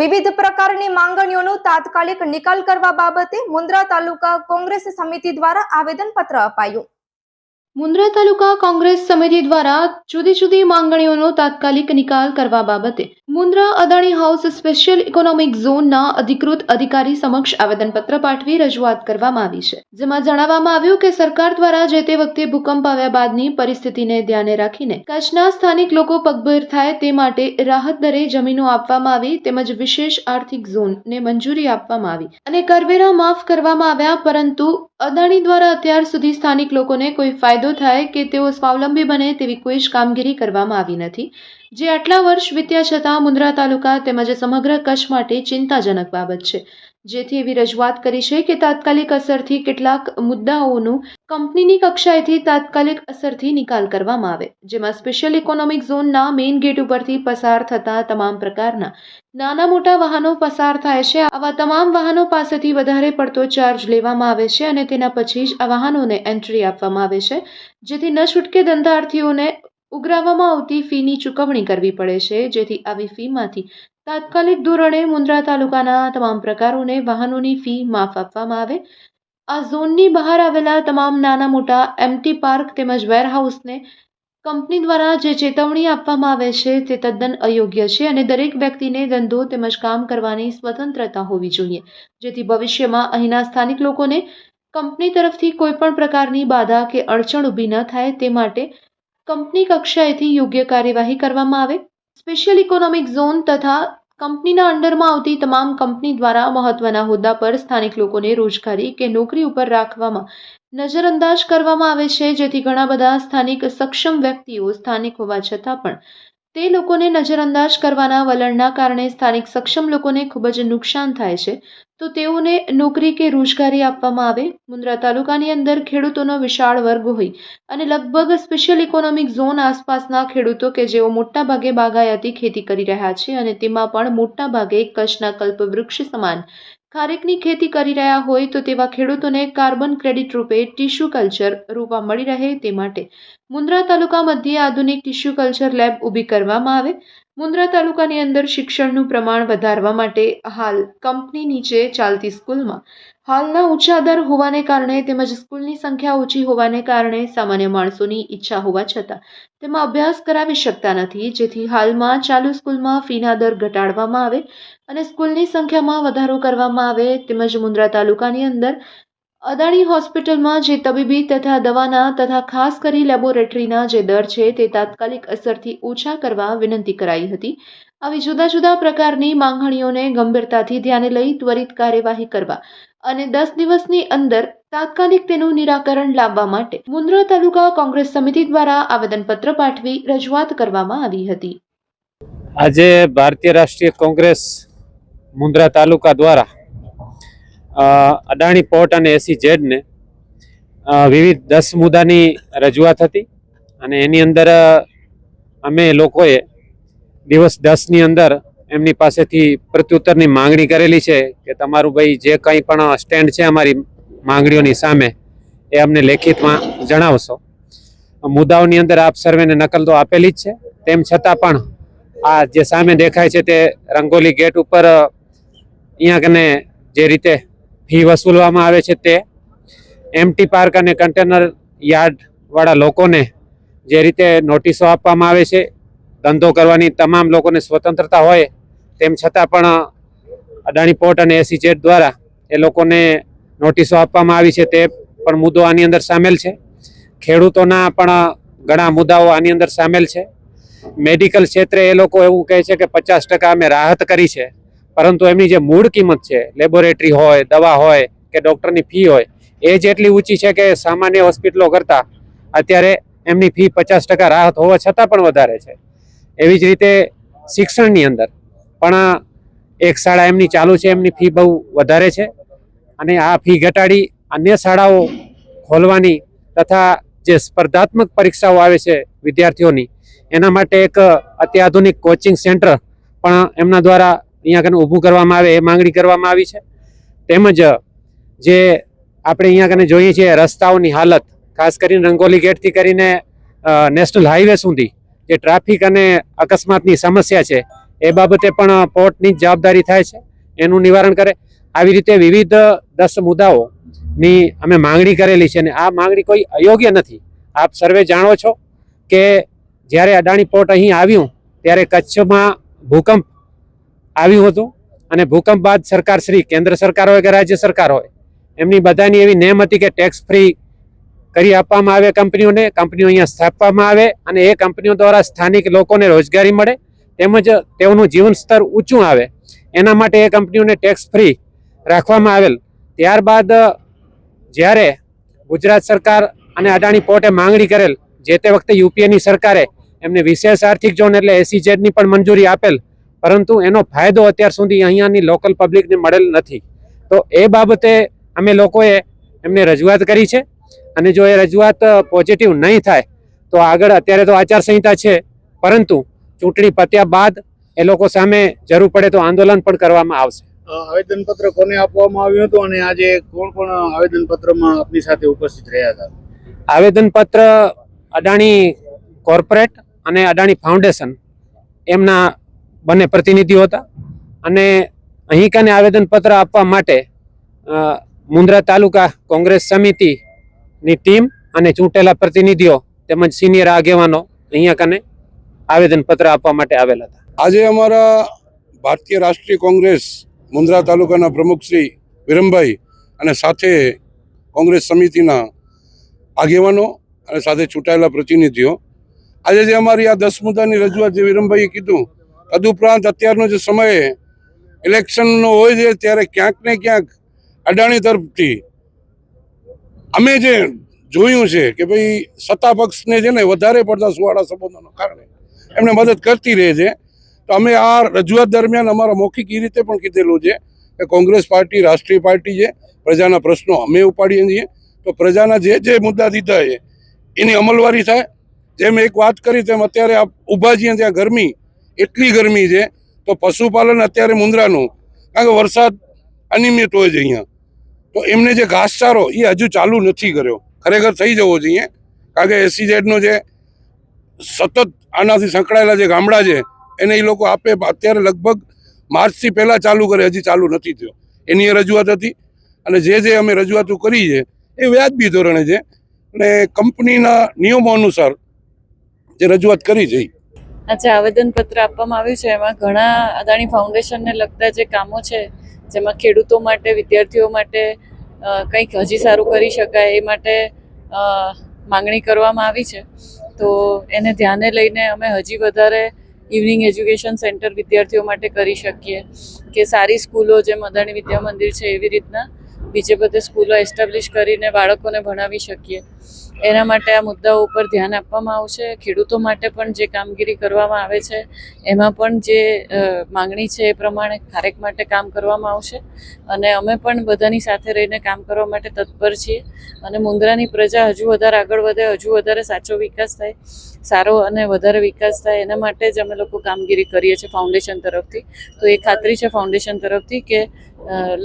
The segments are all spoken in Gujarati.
વિવિધ પ્રકારની માંગણીઓનો તાત્કાલિક નિકાલ કરવા બાબતે મુન્દ્રા તાલુકા કોંગ્રેસ સમિતિ દ્વારા આવેદનપત્ર અપાયું. મુન્દ્રા તાલુકા કોંગ્રેસ સમિતિ દ્વારા જુદી જુદી માંગણીઓનો તાત્કાલિક નિકાલ કરવા બાબતે Mundra Adani house special economic ઝોનના અધિકૃત અધિકારી સમક્ષ આવેદનપત્ર પાઠવી રજૂઆત કરવામાં આવી છે, જેમાં જણાવવામાં આવ્યું કે સરકાર દ્વારા જે તે વખતે ભૂકંપ આવ્યા બાદની પરિસ્થિતિને ધ્યાને રાખીને કચ્છના સ્થાનિક લોકો પગભેર થાય તે માટે રાહત દરે જમીનો આપવામાં આવી તેમજ વિશેષ આર્થિક ઝોનને મંજૂરી આપવામાં આવી અને કરવેરા માફ કરવામાં આવ્યા પરંતુ અદાણી દ્વારા અત્યાર સુધી સ્થાનિક લોકોને કોઈ ફાયદો થાય કે તેઓ સ્વાવલંબી બને તેવી કોઈ જ કામગીરી કરવામાં આવી નથી. જે આટલા વર્ષ વીત્યા છતાં મુન્દ્રા તાલુકા તેમજ સમગ્ર કચ્છ માટે ચિંતાજનક બાબત છે. જેથી એવી રજૂઆત કરી છે કે તાત્કાલિક અસરથી કેટલાક મુદ્દાઓનું કંપનીની કક્ષાએથી તાત્કાલિક અસરથી નિકાલ કરવામાં આવે, જેમાં સ્પેશિયલ ઇકોનોમિક ઝોનના મેઇન ગેટ ઉપરથી પસાર થતા તમામ પ્રકારના નાના મોટા વાહનો પસાર થાય છે. આવા તમામ વાહનો પાસેથી વધારે પડતો ચાર્જ લેવામાં આવે છે અને તેના પછી જ આ વાહનોને એન્ટ્રી આપવામાં આવે છે, જેથી ન છૂટકે ધંધાર્થીઓને ઉઘરાવવામાં આવતી ફીની ચૂકવણી કરવી પડે છે, જેથી આવી ફીમાંથી તાત્કાલિક ધોરણે મુન્દ્રા તાલુકાના તમામ પ્રકારોને વાહનોની ફી માફ આપવામાં આવે. આ ઝોનની બહાર આવેલા તમામ નાના મોટા એમટી પાર્ક તેમજ વેરહાઉસને કંપની દ્વારા જે ચેતવણી આપવામાં આવે છે તે તદ્દન અયોગ્ય છે અને દરેક વ્યક્તિને ધંધો તેમજ કામ કરવાની સ્વતંત્રતા હોવી જોઈએ, જેથી ભવિષ્યમાં અહીંના સ્થાનિક લોકોને કંપની તરફથી કોઈપણ પ્રકારની બાધા કે અડચણ ઊભી ન થાય તે માટે કંપની કક્ષાએથી યોગ્ય કાર્યવાહી કરવામાં આવે? સ્પેશિયલ ઇકોનોમિક ઝોન તથા કંપનીના અંડરમાં આવતી તમામ કંપની દ્વારા મહત્વના હોદ્દા પર સ્થાનિક લોકોને રોજગારી કે નોકરી ઉપર રાખવામાં નજરઅંદાજ કરવામાં આવે છે, જેથી ઘણા બધા સ્થાનિક સક્ષમ વ્યક્તિઓ સ્થાનિક હોવા છતાં પણ તે લોકોને નજરઅંદાજ કરવાના વલણના કારણે સ્થાનિક સક્ષમ લોકોને ખૂબ જ નુકસાન થાય છે. તો તેઓને નોકરી કે રોજગારી આપવામાં આવે? મુન્દ્રા તાલુકાની અંદર ખેડૂતોનો વિશાળ વર્ગ હોય અને લગભગ સ્પેશિયલ ઇકોનોમિક ઝોન આસપાસના ખેડૂતો કે જેઓ મોટાભાગે બાગાયતી ખેતી કરી રહ્યા છે અને તેમાં પણ મોટાભાગે કચ્છના કલ્પવૃક્ષ સમાન ખારેકની ખેતી કરી રહ્યા હોય તો તેવા ખેડૂતોને કાર્બન ક્રેડિટ રૂપે ટીશ્યુ કલ્ચર રૂપા મળી રહે તે માટે મુન્દ્રા તાલુકા મધ્યે આધુનિક ટીશ્યુ કલ્ચર લેબ ઊભી કરવામાં આવે. મુન્દ્રા તાલુકાની અંદર શિક્ષણનું પ્રમાણ વધારવા માટે હાલ કંપની નીચે ચાલતી સ્કૂલમાં. હાલના ઊંચા દર હોવાને કારણે તેમજ સ્કૂલની સંખ્યા ઓછી હોવાને કારણે સામાન્ય માણસોની ઈચ્છા હોવા છતાં તેમાં અભ્યાસ કરાવી શકતા નથી. જેથી હાલમાં ચાલુ સ્કૂલમાં ફીના દર ઘટાડવામાં આવે અને સ્કૂલની સંખ્યામાં વધારો કરવામાં આવે તેમજ મુન્દ્રા તાલુકાની અંદર અદાણી હોસ્પિટલમાં જે તબીબી તથા દવાના તથા ખાસ કરી લેબોરેટરીના જે દર છે તે તાત્કાલિક અસરથી ઓછા કરવા વિનંતી કરાઈ હતી. આવી જુદા જુદા પ્રકારની માંગણીઓને ગંભીરતાથી ધ્યાને લઈ ત્વરિત કાર્યવાહી કરવા અને દસ દિવસની અંદર તાત્કાલિક તેનું નિરાકરણ લાવવા માટે મુન્દ્રા તાલુકા કોંગ્રેસ સમિતિ દ્વારા આવેદનપત્ર પાઠવી રજૂઆત કરવામાં આવી હતી. આજે ભારતીય રાષ્ટ્રીય કોંગ્રેસ મુન્દ્રા તાલુકા દ્વારા અદાણી પોર્ટ અને એસી જેડને વિવિધ દસ મુદ્દાની રજૂઆત હતી અને એની અંદર અમે લોકોએ દિવસ દસની અંદર એમની પાસેથી પ્રત્યુત્તરની માંગણી કરેલી છે કે તમારું ભાઈ જે કંઈ પણ સ્ટેન્ડ છે અમારી માંગણીઓની સામે એ અમને લેખિતમાં જણાવશો. મુદ્દાઓની અંદર આપ સર્વેને નકલ તો આપેલી જ છે. તેમ છતાં પણ આ જે સામે દેખાય છે તે રંગોલી ગેટ ઉપર અહીંયા કને જે રીતે ફી વસૂલવામાં આવે છે તે. એમટી પાર્ક અને કન્ટેનર યાર્ડવાળા લોકોને જે રીતે નોટિસો આપવામાં આવે છે, ધંધો કરવાની તમામ લોકોને સ્વતંત્રતા હોય, તેમ છતાં પણ અદાણી પોર્ટ અને એસી જેટ દ્વારા એ લોકોને નોટિસો આપવામાં આવી છે તે પણ મુદ્દો આની અંદર સામેલ છે. ખેડૂતોના પણ ઘણા મુદ્દાઓ આની અંદર સામેલ છે. મેડિકલ ક્ષેત્રે એ લોકો એવું કહે છે કે પચાસ ટકા અમે રાહત કરી છે. પરંતુ એમની જે મૂળ કિંમત છે લેબોરેટરી હોય, દવા હોય કે ડૉક્ટરની ફી હોય, એ જેટલી ઊંચી છે કે સામાન્ય હોસ્પિટલો કરતાં અત્યારે એમની ફી પચાસ ટકા રાહત હોવા છતાં પણ વધારે છે. એવી જ રીતે શિક્ષણની અંદર પણ એક શાળા એમની ચાલુ છે, એમની ફી બહુ વધારે છે અને આ ફી ઘટાડી અન્ય શાળાઓ ખોલવાની તથા જે સ્પર્ધાત્મક પરીક્ષાઓ આવે છે વિદ્યાર્થીઓની, એના માટે એક અત્યાધુનિક કોચિંગ સેન્ટર પણ એમના દ્વારા અહીંયા કને ઊભું કરવામાં આવે, એ માંગણી કરવામાં આવી છે. તેમજ, જે આપણે અહીંયા કને જોઈએ છીએ રસ્તાઓની હાલત, ખાસ કરીને રંગોલી ગેટથી કરીને નેશનલ હાઈવે સુધી, જે ટ્રાફિક અને અકસ્માતની સમસ્યા છે, એ બાબતે પણ પોર્ટની જવાબદારી થાય છે, એનું નિવારણ કરે. આવી રીતે વિવિધ દસ મુદ્દાઓની અમે માંગણી કરેલી છે અને આ માંગણી કોઈ અયોગ્ય નથી. આપ સર્વે જાણો છો કે જ્યારે અદાણી પોર્ટ અહીં આવ્યું, ત્યારે કચ્છમાં ભૂકંપ આવ્યું હતું અને ભૂકંપ બાદ સરકાર શ્રી, કેન્દ્ર સરકાર હોય કે રાજ્ય સરકાર હોય, એમની બધાની એવી નેમ હતી કે ટેક્સ ફ્રી કરી આપવામાં આવે કંપનીઓને, કંપનીઓ અહીંયા સ્થાપવામાં આવે અને એ કંપનીઓ દ્વારા સ્થાનિક લોકોને રોજગારી મળે તેમજ તેઓનું જીવન સ્તર ઊંચું આવે. એના માટે એ કંપનીઓને ટેક્સ ફ્રી રાખવામાં આવેલ. ત્યારબાદ, જ્યારે ગુજરાત સરકાર અને અદાણી પોર્ટે માંગણી કરેલ, જે તે વખતે યુપીએની સરકારે એમને વિશેષ આર્થિક ઝોન એટલે એસીઝેડની પણ મંજૂરી આપેલ પરંતુ એનો ફાયદો અત્યાર સુધી અહીંયાની લોકલ પબ્લિકને મળેલ નથી. તો એ બાબતે અમે લોકોએ એમને રજૂઆત કરી છે. અને જો એ રજૂઆત પોઝિટિવ નહીં થાય તો આગળ અત્યારે તો આચારસંહિતા છે. પરંતુ ચૂંટણી પત્યા બાદ એ લોકો સામે જરૂર પડે તો આંદોલન પણ કરવામાં આવશે. આવેદનપત્ર કોને આપવામાં આવ્યું હતું અને આજે કોણ કોણ આવેદનપત્રમાં આપની સાથે ઉપસ્થિત રહ્યા હતા? આવેદનપત્ર અદાણી કોર્પોરેટ અને અદાણી ફાઉન્ડેશન એમના બંને પ્રતિનિધિઓ હતા. અને અહીં કાને આવેદનપત્ર આપવા માટે મુન્દ્રા તાલુકા કોંગ્રેસ સમિતિની ટીમ અને ચૂંટેલા પ્રતિનિધિઓ તેમજ સિનિયર આગેવાનો અહીંયા કને આવેદનપત્ર આપવા માટે આવેલા હતા. આજે અમારા ભારતીય રાષ્ટ્રીય કોંગ્રેસ મુન્દ્રા તાલુકાના પ્રમુખ શ્રી વિરમભાઈ અને સાથે કોંગ્રેસ સમિતિના આગેવાનો અને સાથે ચૂંટાયેલા પ્રતિનિધિઓ. આજે જે અમારી આ દસ મુદ્દાની રજૂઆત જે વિરમભાઈએ કીધું તદુપરાંત અત્યારનો જે સમય ઇલેક્શનનો હોય છે, ત્યારે ક્યાંક ને ક્યાંક અડાણી તરફથી અમે જે જોયું છે કે ભાઈ સત્તા પક્ષને છે ને વધારે પડતા સુવાળા સંબંધોના કારણે એમને મદદ કરતી રહે છે. તો અમે આ રજૂઆત દરમિયાન અમારા મૌખિક એ રીતે પણ કીધેલું છે કે કોંગ્રેસ પાર્ટી, રાષ્ટ્રીય પાર્ટી છે, પ્રજાના પ્રશ્નો અમે ઉપાડીએ છીએ. તો પ્રજાના જે જે મુદ્દા દીધા છે, એની અમલવારી થાય. જેમ એક વાત કરી તેમ અત્યારે ઊભા છીએ ત્યાં ગરમી એટલી ગરમી છે તો પશુપાલન અત્યારે મુંદ્રાનું, કારણ કે વરસાદ અનિયમિત હોય છે અહીંયા. તો એમને જે ઘાસચારો એ હજુ ચાલુ નથી કર્યો. ખરેખર થઈ જવો જોઈએ, કારણ કે એસીઝેડનો જે સતત આનાથી સંકળાયેલા જે ગામડા છે, એને એ લોકો આપે અત્યારે લગભગ માર્ચથી પહેલાં ચાલુ કરે, હજી ચાલુ નથી થયો. એની રજૂઆત હતી અને જે જે અમે રજૂઆતો કરી છે, એ વ્યાજબી ધોરણે છે. અને કંપનીના નિયમો અનુસાર જે રજૂઆત કરી છે. આજે આવેદનપત્ર આપવામાં આવ્યું છે. એમાં ઘણા અદાણી ફાઉન્ડેશનને લગતા જે કામો છે, જેમાં ખેડૂતો માટે, વિદ્યાર્થીઓ માટે કંઈક હજી સારું કરી શકાય એ માટે માંગણી કરવામાં આવી છે. તો એને ધ્યાને લઈને અમે હજી વધારે ઇવનિંગ એજ્યુકેશન સેન્ટર વિદ્યાર્થીઓ માટે કરી શકીએ કે સારી સ્કૂલો, જેમ અદાણી વિદ્યા મંદિર છે, એવી રીતના બીજે બધે સ્કૂલો એસ્ટાબ્લિશ કરીને બાળકોને ભણાવી શકીએ. એના માટે આ મુદ્દાઓ ઉપર ધ્યાન આપવામાં આવશે. ખેડૂતો માટે પણ જે કામગીરી કરવામાં આવે છે, એમાં પણ જે માંગણી છે એ પ્રમાણે ખારેક માટે કામ કરવામાં આવશે. અને અમે પણ બધાની સાથે રહીને કામ કરવા માટે તત્પર છીએ. અને મુંદ્રાની પ્રજા હજુ વધારે આગળ વધે, હજુ વધારે સાચો વિકાસ થાય, સારો અને વધારે વિકાસ થાય, એના માટે જ અમે લોકો કામગીરી કરીએ છીએ ફાઉન્ડેશન તરફથી. તો એ ખાતરી છે ફાઉન્ડેશન તરફથી કે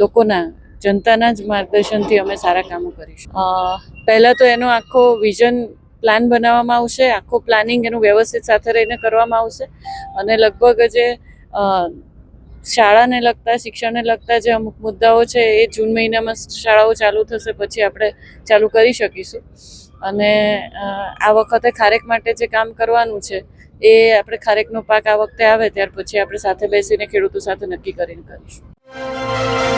લોકોના જનતાના જ માર્ગદર્શનથી અમે સારા કામો કરીશું. પહેલાં તો એનો આખો વિઝન પ્લાન બનાવવામાં આવશે, આખો પ્લાનિંગ એનું વ્યવસ્થિત સાથે રહીને કરવામાં આવશે અને લગભગ જે શાળાને લગતા, શિક્ષણને લગતા જે અમુક મુદ્દાઓ છે એ જૂન મહિનામાં શાળાઓ ચાલુ થશે, પછી આપણે ચાલુ કરી શકીશું. અને આ વખતે ખારેક માટે જે કામ કરવાનું છે એ આપણે ખારેકનો પાક આ વખતે આવે, ત્યાર પછી આપણે સાથે બેસીને ખેડૂતો સાથે નક્કી કરીને કરીશું.